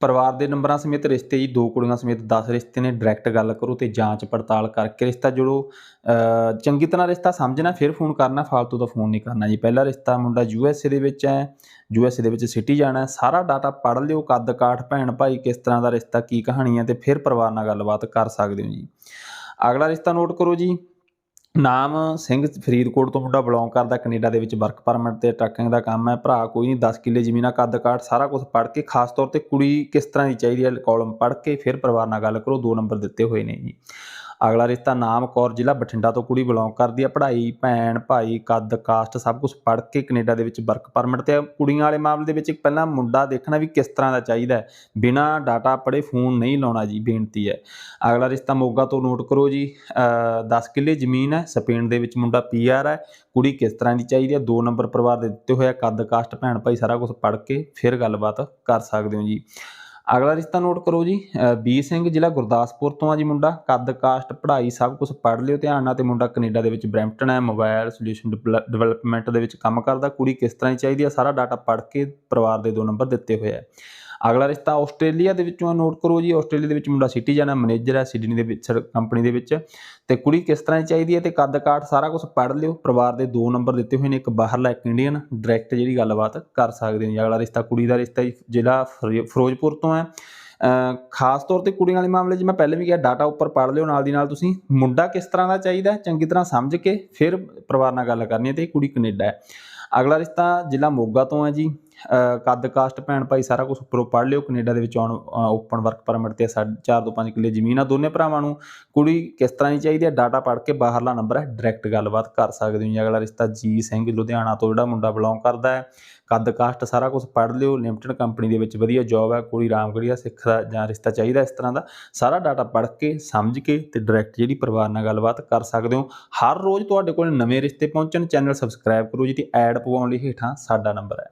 ਪਰਿਵਾਰ ਦੇ ਨੰਬਰਾਂ ਸਮੇਤ ਰਿਸ਼ਤੇ ਜੀ, ਦੋ ਕੁੜੀਆਂ ਸਮੇਤ 10 ਰਿਸ਼ਤੇ ਨੇ ਡਾਇਰੈਕਟ ਗੱਲ ਕਰੋ ਤੇ ਜਾਂਚ ਪੜਤਾਲ ਕਰਕੇ ਰਿਸ਼ਤਾ ਜੋੜੋ। ਚੰਗੀ ਤਰ੍ਹਾਂ ਰਿਸ਼ਤਾ ਸਮਝਣਾ, ਫਿਰ ਫੋਨ ਕਰਨਾ ਫालतू ਦਾ ਫੋਨ ਨਹੀਂ ਕਰਨਾ ਜੀ। ਪਹਿਲਾ ਰਿਸ਼ਤਾ ਮੁੰਡਾ ਯੂ ਐੱਸ ਏ ਦੇ ਵਿੱਚ ਹੈ, ਯੂ ਐੱਸ ਏ ਦੇ ਵਿੱਚ ਸਿਟੀ ਜਾਣਾ ਸਾਰਾ ਡਾਟਾ ਪੜ੍ਹ ਲਿਓ, ਕੱਦ ਕਾਠ, ਭੈਣ ਭਾਈ, ਕਿਸ ਤਰ੍ਹਾਂ ਦਾ ਰਿਸ਼ਤਾ, ਕੀ ਕਹਾਣੀ ਹੈ ਤੇ ਫਿਰ ਪਰਿਵਾਰ ਨਾਲ ਗੱਲਬਾਤ ਕਰ ਸਕਦੇ ਹੋ ਜੀ। ਅਗਲਾ ਰਿਸ਼ਤਾ ਨੋਟ ਕਰੋ ਜੀ। ਨਾਮ ਸਿੰਘ ਫਰੀਦਕੋਟ ਤੋਂ ਮੁੰਡਾ ਬਿਲੋਂਗ ਕਰਦਾ, ਕੈਨੇਡਾ ਦੇ ਵਿੱਚ ਵਰਕ ਪਰਮਿਟ ਤੇ ਟਰੱਕਿੰਗ ਦਾ ਕੰਮ ਹੈ। ਭਰਾ ਕੋਈ ਨਹੀਂ 10 ਕਿੱਲੇ ਜ਼ਮੀਨਾਂ, ਕੱਦ ਕਾਠ, ਸਾਰਾ ਕੁਝ ਪੜ੍ਹ ਕੇ, ਖਾਸ ਤੌਰ ਤੇ ਕੁੜੀ ਕਿਸ ਤਰ੍ਹਾਂ ਦੀ ਚਾਹੀਦੀ ਹੈ ਕਾਲਮ ਪੜ੍ਹ ਕੇ, ਫਿਰ ਪਰਿਵਾਰ ਨਾਲ ਗੱਲ ਕਰੋ, ਦੋ ਨੰਬਰ ਦਿੱਤੇ ਹੋਏ ਨੇ ਜੀ। ਅਗਲਾ ਰਿਸ਼ਤਾ ਨਾਮ ਕੌਰ ਜ਼ਿਲ੍ਹਾ ਬਠਿੰਡਾ ਤੋਂ ਕੁੜੀ ਬਿਲੋਂਗ ਕਰਦੀ ਹੈ। ਪੜ੍ਹਾਈ ਭੈਣ ਭਾਈ ਕੱਦ ਕਾਸਟ ਸਭ ਕੁਝ ਪੜ੍ਹ ਕੇ ਕੈਨੇਡਾ ਦੇ ਵਿੱਚ ਵਰਕ ਪਰਮਿਟ ਤੇ ਕੁੜੀਆਂ ਵਾਲੇ ਮਾਮਲੇ ਦੇ ਵਿੱਚ ਪਹਿਲਾਂ ਮੁੰਡਾ ਦੇਖਣਾ ਵੀ ਕਿਸ ਤਰ੍ਹਾਂ ਦਾ ਚਾਹੀਦਾ ਹੈ। ਬਿਨਾ ਡਾਟਾ ਪੜੇ ਫੋਨ ਨਹੀਂ ਲਾਉਣਾ ਜੀ ਬੇਨਤੀ ਹੈ। ਅਗਲਾ ਰਿਸ਼ਤਾ ਮੋਗਾ ਤੋਂ ਨੋਟ ਕਰੋ ਜੀ। ਅ, 10 ਕਿੱਲੇ ਜ਼ਮੀਨ ਹੈ। ਸਪੇਨ ਦੇ ਵਿੱਚ ਮੁੰਡਾ ਪੀਆਰ ਹੈ। ਕੁੜੀ ਕਿਸ ਤਰ੍ਹਾਂ ਦੀ ਚਾਹੀਦੀ ਹੈ? ਦੋ ਨੰਬਰ ਪਰਿਵਾਰ ਦੇ ਦਿੱਤੇ ਹੋਏ ਆ। ਕੱਦ ਕਾਸਟ ਭੈਣ ਭਾਈ ਸਾਰਾ ਕੁਝ ਪੜ੍ਹ ਕੇ ਫਿਰ ਗੱਲਬਾਤ ਕਰ ਸਕਦੇ ਹੋ ਜੀ। ਅਗਲਾ ਰਿਸ਼ਤਾ ਨੋਟ ਕਰੋ ਜੀ ਅ, ਬੀ ਸਿੰਘ ਜ਼ਿਲ੍ਹਾ ਗੁਰਦਾਸਪੁਰ ਤੋਂ ਆ ਜੀ ਮੁੰਡਾ। ਕੱਦ ਕਾਸਟ ਪੜ੍ਹਾਈ ਸਭ ਕੁਝ ਪੜ੍ਹ ਲਿਓ ਧਿਆਨ ਨਾਲ ਤੇ ਮੁੰਡਾ ਕੈਨੇਡਾ ਦੇ ਵਿੱਚ ਬਰੈਂਪਟਨ ਹੈ ਮੋਬਾਈਲ ਸੋਲੂਸ਼ਨ ਡਿਵੈਲਪਮੈਂਟ ਦੇ ਵਿੱਚ ਕੰਮ ਕਰਦਾ। ਕੁੜੀ ਕਿਸ ਤਰ੍ਹਾਂ ਦੀ ਚਾਹੀਦੀ ਆ ਸਾਰਾ ਡਾਟਾ ਪੜ੍ਹ ਕੇ ਪਰਿਵਾਰ ਦੇ ਦੋ ਨੰਬਰ ਦਿੱਤੇ ਹੋਏ ਆ ਅਗਲਾ ਰਿਸ਼ਤਾ ਆਸਟ੍ਰੇਲੀਆ ਦੇ ਵਿੱਚੋਂ ਨੋਟ ਕਰੋ ਜੀ, ਆਸਟ੍ਰੇਲੀਆ ਦੇ ਵਿੱਚ ਮੁੰਡਾ ਸਿਟੀਜ਼ਨ ਹੈ ਮੈਨੇਜਰ ਹੈ ਸਿਡਨੀ ਦੇ ਵਿੱਚ ਕੰਪਨੀ ਦੇ ਵਿੱਚ। ਤੇ ਕੁੜੀ ਕਿਸ ਤਰ੍ਹਾਂ ਦੀ ਚਾਹੀਦੀ ਹੈ ਤੇ ਕੱਦ ਕਾਠ ਸਾਰਾ ਕੁਝ ਪੜ੍ਹ ਲਿਓ। ਪਰਿਵਾਰ ਦੇ ਦੋ ਨੰਬਰ ਦਿੱਤੇ ਹੋਏ ਨੇ, ਇੱਕ ਬਾਹਰਲਾ, ਇੱਕ ਇੰਡੀਅਨ ਡਾਇਰੈਕਟ ਜਿਹੜੀ ਗੱਲਬਾਤ ਕਰ ਸਕਦੇ ਹੋ ਜੀ। ਅਗਲਾ ਰਿਸ਼ਤਾ ਕੁੜੀ ਦਾ ਰਿਸ਼ਤਾ ਜੀ, ਜ਼ਿਲ੍ਹਾ ਫਰੀ- ਫਿਰੋਜ਼ਪੁਰ ਤੋਂ ਹੈ। ਖਾਸ ਤੌਰ ਤੇ ਕੁੜੀਆਂ ਵਾਲੇ ਮਾਮਲੇ 'ਚ ਮੈਂ ਪਹਿਲੇ ਵੀ ਕਿਹਾ ਡਾਟਾ ਉੱਪਰ ਪੜ੍ਹ ਲਿਓ ਨਾਲ ਦੀ ਨਾਲ ਤੁਸੀਂ। ਮੁੰਡਾ ਕਿਸ ਤਰ੍ਹਾਂ ਦਾ ਚਾਹੀਦਾ ਚੰਗੀ ਤਰ੍ਹਾਂ ਸਮਝ ਕੇ ਫਿਰ ਪਰਿਵਾਰ ਨਾਲ ਗੱਲ ਕਰਨੀ ਹੈ ਤੇ ਕੁੜੀ ਕੈਨੇਡਾ ਹੈ। ਅਗਲਾ ਰਿਸ਼ਤਾ ਜ਼ਿਲ੍ਹਾ ਮੋਗਾ ਤੋਂ ਹੈ ਜੀ। ਕੱਦ ਕਾਸਟ ਭੈਣ ਭਾਈ ਸਾਰਾ ਕੁਝ ਉੱਪਰੋਂ ਪੜ੍ਹ ਲਿਓ, ਕੈਨੇਡਾ ਦੇ ਵਿੱਚ ਆਉਣ ਓਪਨ ਵਰਕ ਪਰਮਿਟ ਤੇ 4 ਤੋਂ 5 ਕਿੱਲੇ ਜ਼ਮੀਨ ਆ ਦੋਨੇ ਭਰਾਵਾਂ ਨੂੰ। ਕੁੜੀ ਕਿਸ ਤਰ੍ਹਾਂ ਦੀ ਚਾਹੀਦੀ ਹੈ? ਡਾਟਾ ਪੜ੍ਹ ਕੇ ਬਾਹਰਲਾ ਨੰਬਰ ਹੈ ਡਾਇਰੈਕਟ ਗੱਲਬਾਤ ਕਰ ਸਕਦੇ ਹੋ ਜੀ। ਅਗਲਾ ਰਿਸ਼ਤਾ ਜੀ ਸਿੰਘ ਲੁਧਿਆਣਾ ਤੋਂ, ਜਿਹੜਾ ਮੁੰਡਾ ਬਿਲੋਂਗ ਕਰਦਾ ਹੈ। ਕੱਦ ਕਾਸਟ ਸਾਰਾ ਕੁਝ ਪੜ੍ਹ ਲਿਓ ਲਿਮਟਿਡ ਕੰਪਨੀ ਦੇ ਵਿੱਚ ਵਧੀਆ ਜੌਬ ਹੈ, ਕੁੜੀ ਰਾਮਗੜੀਆ ਸਿੱਖ ਦਾ ਜਾਂ ਰਿਸ਼ਤਾ ਚਾਹੀਦਾ ਇਸ ਤਰ੍ਹਾਂ ਦਾ। ਸਾਰਾ ਡਾਟਾ ਪੜ੍ਹ ਕੇ, ਸਮਝ ਕੇ ਤੇ ਡਾਇਰੈਕਟ ਜਿਹੜੀ ਪਰਿਵਾਰ ਨਾਲ ਗੱਲਬਾਤ ਕਰ ਸਕਦੇ ਹੋ। ਹਰ ਰੋਜ਼ ਤੁਹਾਡੇ ਕੋਲ ਨਵੇਂ ਰਿਸ਼ਤੇ ਪਹੁੰਚਣ, ਚੈਨਲ ਸਬਸਕ੍ਰਾਈਬ ਕਰੋ ਜੀ ਤੇ ਐਡ ਪਵਾਉਣ ਲਈ ਹੇਠਾਂ ਸਾਡਾ ਨੰਬਰ ਹੈ।